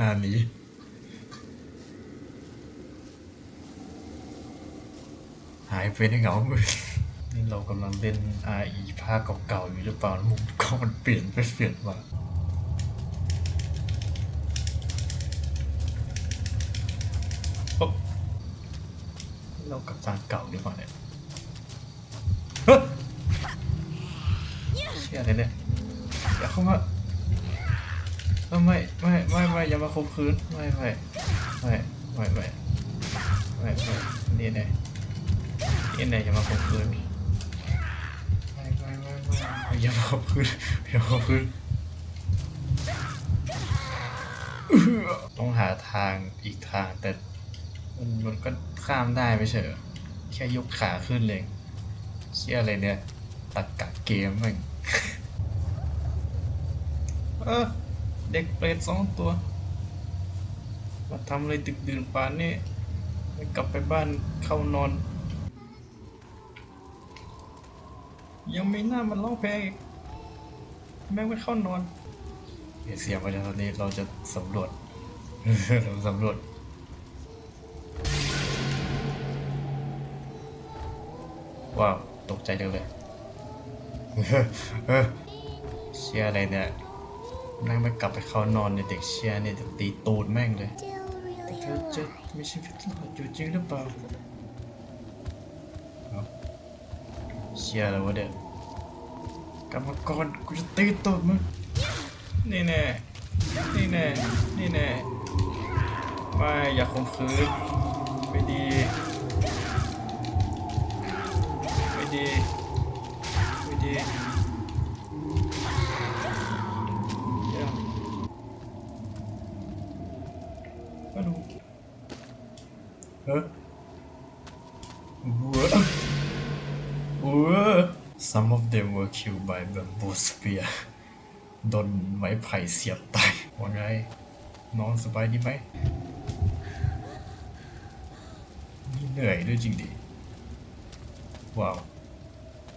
น้าหนี้ หายไปในเงามืดนี่เรากำลังเล่น RE ภาคเก่าๆอยู่หรือเปล่ามุมกล้องมันเปลี่ยนไปเปลี่ยนมาปุ๊บเรากลับทางเก่าดีกว่าเนี่ยเฮ้ยเชี่ยอะไรเนี่ยอย่าเข้ามาเอ้า ไม่ไม่ไม่ไม่อย่ามาข่มขืนไม่ไม่ไม่ไม่ไม่ไม่ไม่นี่แน่นี่แน่อย่ามาข่มขืนไม่ไม่ไม่ไม่อย่ามาข่มขืนอย่ามาข่มขืนอื้อต้องหาทางอีกทางแต่มันมันก็ข้ามได้ไม่ใช่เหรอแค่ยกขาขึ้นเลยเชี่ยอะไรเนี่ยตักกะเกมมันเออ เด็กเปรตสองตัว มาทำอะไรดึกดื่นป่านนี้กลับไปบ้านเข้านอน ยังไม่น่ามันร้องเพลงอีกแม่งไม่เข้านอนเซียวเสียงมาจากตอนนี้เราจะสำรวจเราสำรวจว้าว ตกใจจังเลยเออเชียอะไรเนี่ย แม่งไม่กลับไปเข้านอนเนี่ยเด็กเชียเนี่ยจะตีตูดแม่งเลยเธอจะมีชีวิตรอดอยู่จริงหรือเปล่าเชียอะไรวะเนี่ยกรรมกรกูจะตีตูดมึงนี่แน่นี่แน่นี่แน่ไม่อย่าข่มขืนไม่ดีไม่ดีไม่ดี Some of them were killed by bamboo spear โดนไม้ไผ่เสียบตายว่าไงนอนสบายดีไหมนี่เหนื่อยด้วยจริงดิ ว้าว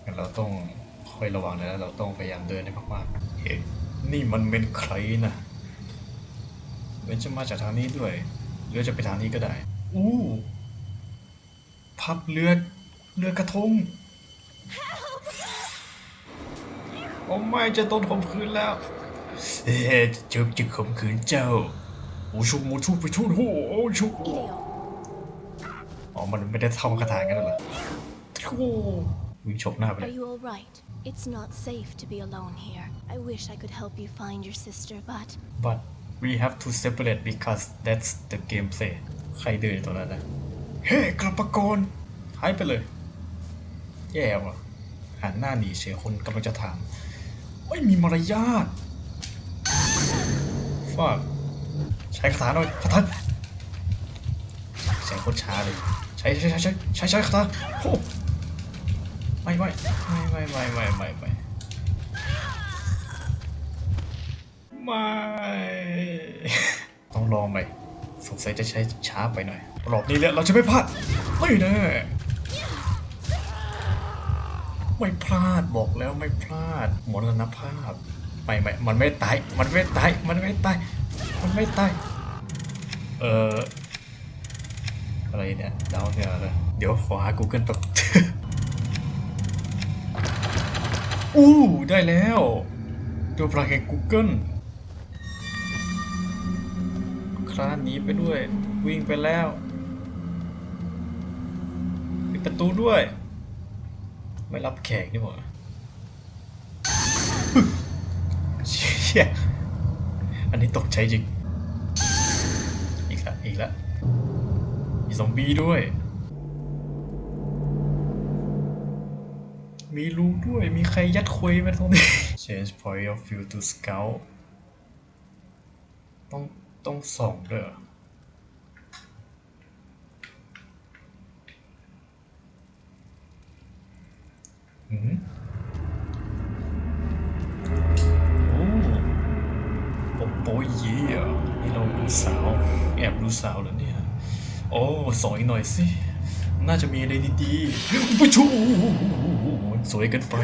งั้นเราต้องคอยระวังนะเราต้องพยายามเดินให้มากๆเอ๊ะนี่มันเป็นใครนะมันจะมาจากทางนี้ด้วย หรือจะไปทางนี้ก็ได้ อู้ พับเรือเรือกระทงโอ้ไม่จะโดนข่มขืนแล้วเอ๊ะเจ้าจะข่มขืนเจ้าโอ้ชุโมชุไปชุโอ้โอ้ชุ Ideo. อ๋อมันไม่ได้ท่องคาถากันเหรอโอ้วิ่งชกหน้าไปเล Are ย you alright? It's not safe to be alone here. I wish I could help you find your sister, but but we have to separate because that's the gameplay ใครเดินอยู่ตรงนั้นนะเฮ้กลับมาก่อนหายไปเลย แย่ว่ะหันหน้าหนีเสียคนกำลังจะถามไม่มีมารยาทฟาดใช้คาถาหน่อยคาถาเสียงโคตรช้าเลย ใช้ใช้ใช้ใช้ใช้ใช้คาถาโอ้ไม่ไม่ไม่ไม่ไม่ไม่ไม่ไม่ไม่ต้องลองไป สงสัยจะใช้ช้าไปหน่อย รอบนี้แหละเราจะไม่พลาด ไม่แน่ไม่พลาดบอกแล้วไม่พลาดมรณภาพไม่ไม่มันไม่ตาย มันไม่ตาย มันไม่ตาย มันไม่ตาย เอออะไรเนี่ยดาวเนี่ยอะไรเดี๋ยวขอหา Google แป๊บอู้ ได้แล้ว ตัวพลังแห่ง Google าหนีไปด้วย วิ่งไปแล้วปิดประตูด้วย ไม่รับแขกนี่หว่าเชี่ยอันนี้ตกใจจริง อีกละอีกละมีซอมบี้ด้วย มีรูด้วย มีใครยัดควยมาตรงนี้ Change point of view to scout ต้อง ต้องสองเด้ยอหืมโอ้โอ้โปยเยี่ยนี่เราดูสาว แอบดูสาวแล้วเนี่ย โอ้สอยหน่อยสิ น่าจะมีอะไรดีๆผู้ชูมันสวยเกินไป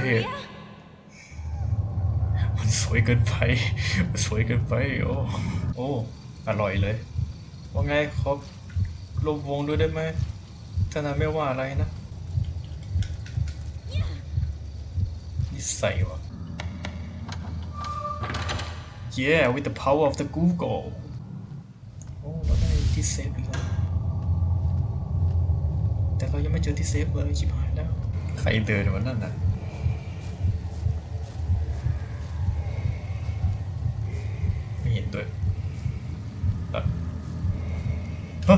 มันสวยเกินไป มันสวยเกินไป โอ้ โอ้ อร่อยเลย ว่าไงขอรวมวงด้วยได้ไหมถ้านายไม่ว่าอะไรนะนิสัยวะ Yeah with the power of the Google โอ้เราได้ที่เซฟอีกแล้วแต่เรายังไม่เจอที่เซฟเลยชิบหายแล้ว ใครเดินวันนั่นน่ะไม่เห็นด้วยเอ่อฮะฮะฮะ โอ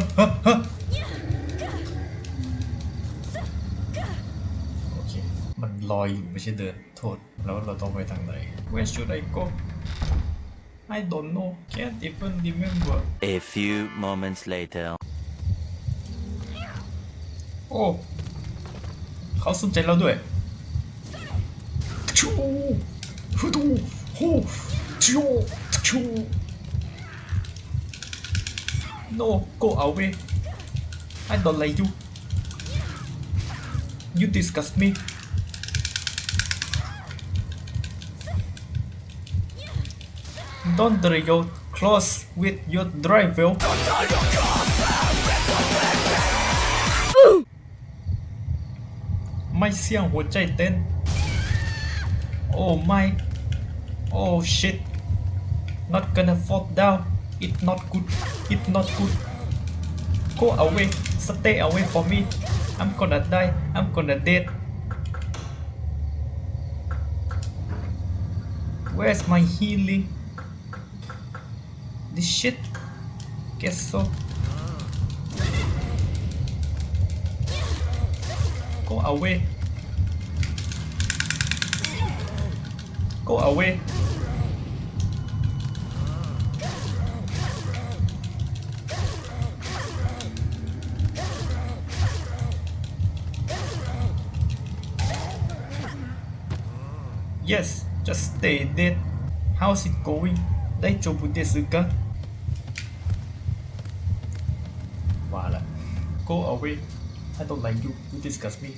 เค มันลอยอยู่ไม่ใช่เดิน โทษ แล้วเราต้องไปทางไหน Where should I go I don't know can't even remember A few moments later. โอ้เขาสนใจเราด้วยชูฮูดูฮูชูชู no go away I don't like you you disgust me don't drag your clothes with your driver ไม่เสี่ยงหัวใจเต้น โอ้ไม่ โอ้ shit not gonna fall down it not good. It not good. Go away. Stay away from me. I'm gonna die. I'm gonna dead. Where's my healing? This shit? Guess so. Go away. Go away. Yes, just stay dead. How's it going? ได้จบุเดซึกะว่าละ Go away. I don't like you. You disgust me.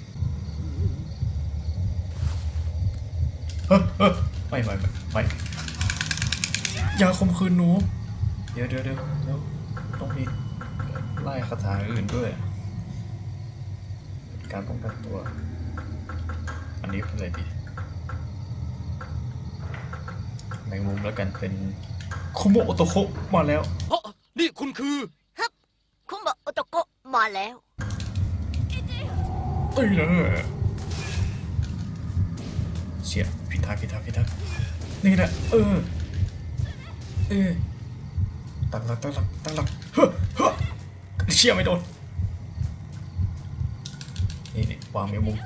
ไม่ไม่ไม่ไม่อย่าค่มคืนหนู เดี๋ยวเดี๋ยวเดี๋ยวต้องมีไล่คาถาอื่นด้วย การป้องกันตัว อันนี้เป็นอะไรดี แมงมุมแล้วกันเป็นคุโมโอโตโคมาแล้วเฮ้นี่คุณคือคุโมโอโตโกะมาแล้วเอ้ยเลยเสียพิทักษ์พิทักษ์พิทักษ์นี่แหละเออเออตั้งหลักตั้งหลักตั้งหลักเฮ้อเฮ้อเชี่ยไม่โดนนี่นี่วางเมียมุม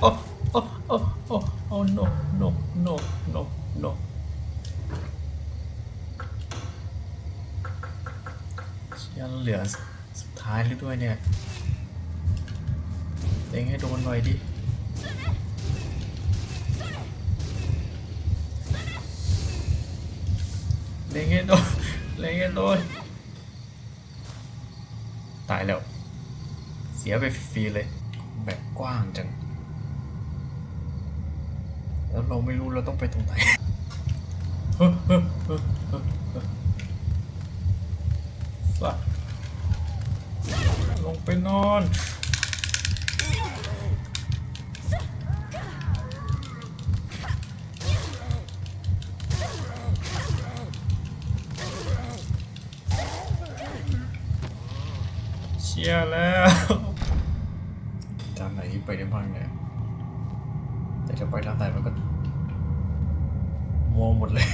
โอ้โอ้โอ้โอ้โอ้ no no no no no เชี่ยเหลือสุดท้ายแล้วด้วยเนี่ยเล็งให้โดนหน่อยดิเล็งให้โดนเล็งให้โดนตายแล้ว เสียไปฟรีเลย แบบกว้างจัง แล้วเราไม่รู้เราต้องไปตรงไหน เฮ้ยเฮ้ยเฮ้ยเฮ้ยเฮ้ย สัตว์ลงไปนอนเชียร์แล้วทางไหนที่ไปได้บ้างเนี่ยแต่จะไปทางไหนมันก็มัวหมดเลย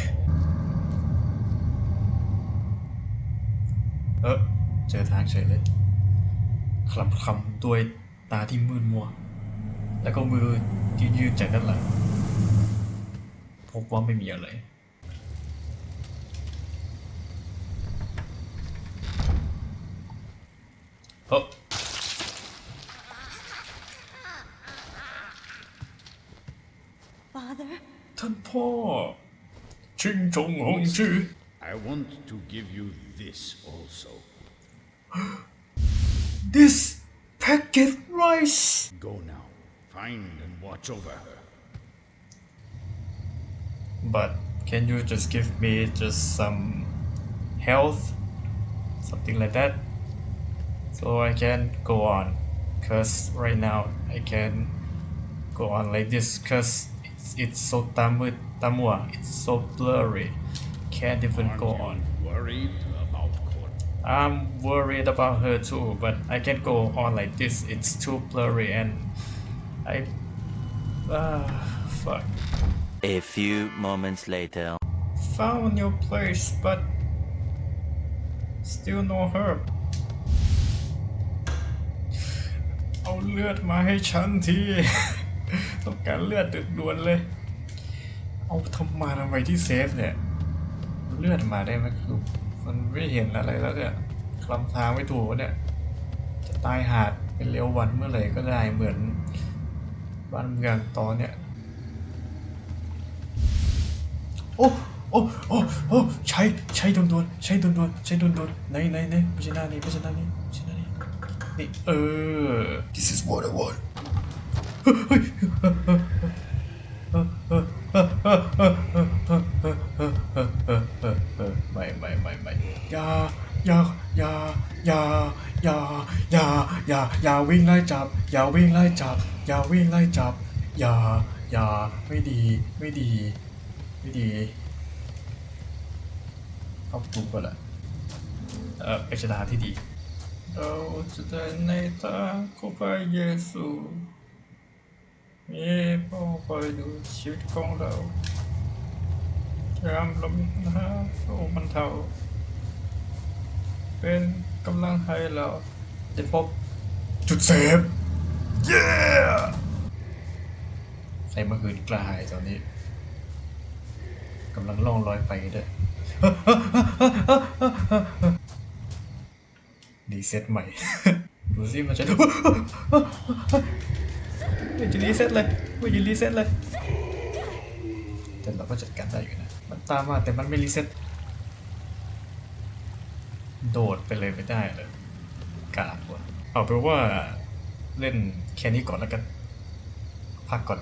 เออเจอทางเฉยเลยคลำคำด้วยตาที่มืดมัว แล้วก็มือยืดยืดจากด้านหลังพบว่าไม่มีอะไรเฮ้ท่านพ่อชิงชงหงชื่อ I want to give you this also. this packet rice! Go now. Find and watch over her. But can you just give me just some health? Something like that? So I can go on. Because right now I can go on like this because it's, it's so tamu tamua. It's so blurry can't even Aren't go you on worried about Court? I'm worried about her too but I can't go on like this it's too blurry and I ah fuck A few moments later. found your place but still no herb เอาเลือดมาให้ฉันที ต้องการเลือดด่วนๆเลย เอาทำมาทำไมที่เซฟเนี่ย เลือดมาได้ไหมคือมันไม่เห็นอะไรแล้วเนี่ยคลำทางไม่ถูกเนี่ยจะตายหาดเป็นเร็ววันเมื่อไหร่ก็ได้เหมือนบ้านเมืองตอนเนี่ยโอ้โอ้โอ้โอ้ใช้ใช้ด่วนใช้ด่วนใช้ด่วนๆไหนไหนไหนไม่ใช่หน้านี้ไม่ใช่หน้านี้ไม่ใช่หน้านี้นี่เออ this is what I want เฮ้ย วิ่งไล่จับ อย่าวิ่งไล่จับ อย่าวิ่งไล่จับ อย่า อย่า ไม่ดี ไม่ดี ไม่ดีเอาปลุกก็แหละเออเป็นชะตาที่ดีเราจะเดินในทาของพระเยซูมีพ่อคอยดูชีวิตของเรายามเรามีปัญหาโอ้มันเท่าเป็นกำลังให้เราได้พบ จุดเซฟ เย้ใส่เมื่อคืนกระหายตอนนี้กำลังล่องลอยไปด้วยรีเซ็ตใหม่ ดูสิมันจะไม่จะรีเซ็ตเลยไม่จะรีเซ็ตเลย แต่เราก็จัดการได้อยู่นะ มันตามมาแต่มันไม่รีเซ็ตโดดไปเลยไม่ได้เลย เอาเป็นว่าเล่นแค่นี้ก่อนแล้วกันพักก่อน